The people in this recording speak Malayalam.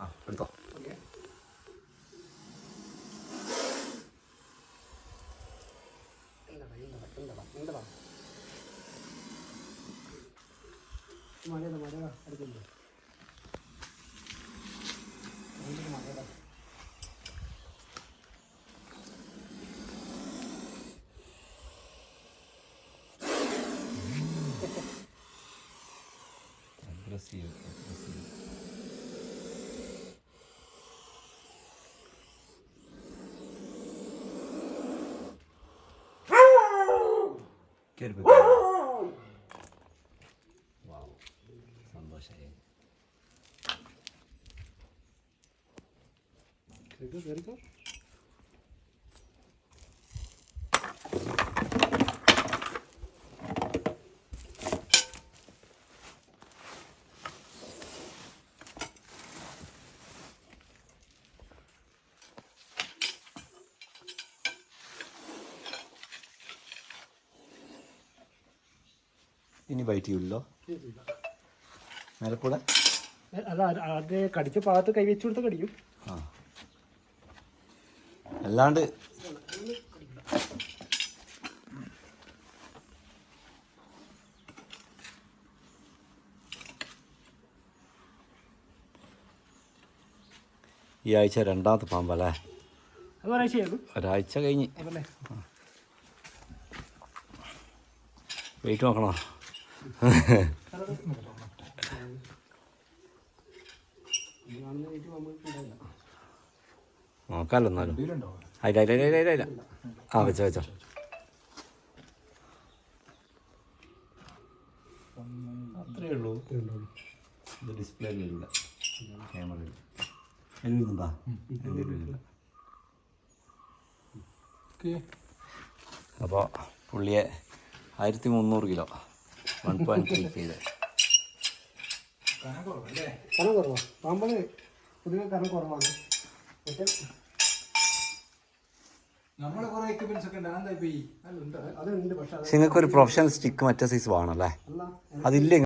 ആ എടുത്തോ. ഓക്കെ എന്താടാ എന്താടാ എന്താടാ എന്താടാ Quero ver. Uau, não gostei. Very good, very good. ഇനി വൈറ്റ് ചെയ്യുള്ളോ മേലക്കൂടെ? അല്ല അത് കടിച്ച ഭാഗത്ത് കൈ വെച്ച് കൊടുത്ത് കടിക്കും ആ. അല്ലാണ്ട് ഈ ആഴ്ച രണ്ടാമത്തെ പാമ്പല്ലേ ഒരാഴ്ച കഴിഞ്ഞ്. വെയിറ്റ് നോക്കണോ? നോക്കാമല്ലോ എന്നാലും അതില്ല അതില്ല അതില്ല അതില്ല ആ വെച്ചോ വെച്ചോ. അത്രേ ഉള്ളൂ. ഇത് ക്യാമറയിൽ. എഴുതുന്നുണ്ടാ? അപ്പോൾ പുള്ളിയെ ആയിരത്തി മുന്നൂറ് കിലോ. വൺ പോയിന്റ് ത്രീ ചെയ്ത്. കനം കുറവാണ് പൊതുവെ കനം കുറവാണ്. ഒരു പ്രൊഫഷണൽ സ്റ്റിക്ക് മറ്റേ സൈസ് വേണമല്ലേ അല്ലേ അതില്ല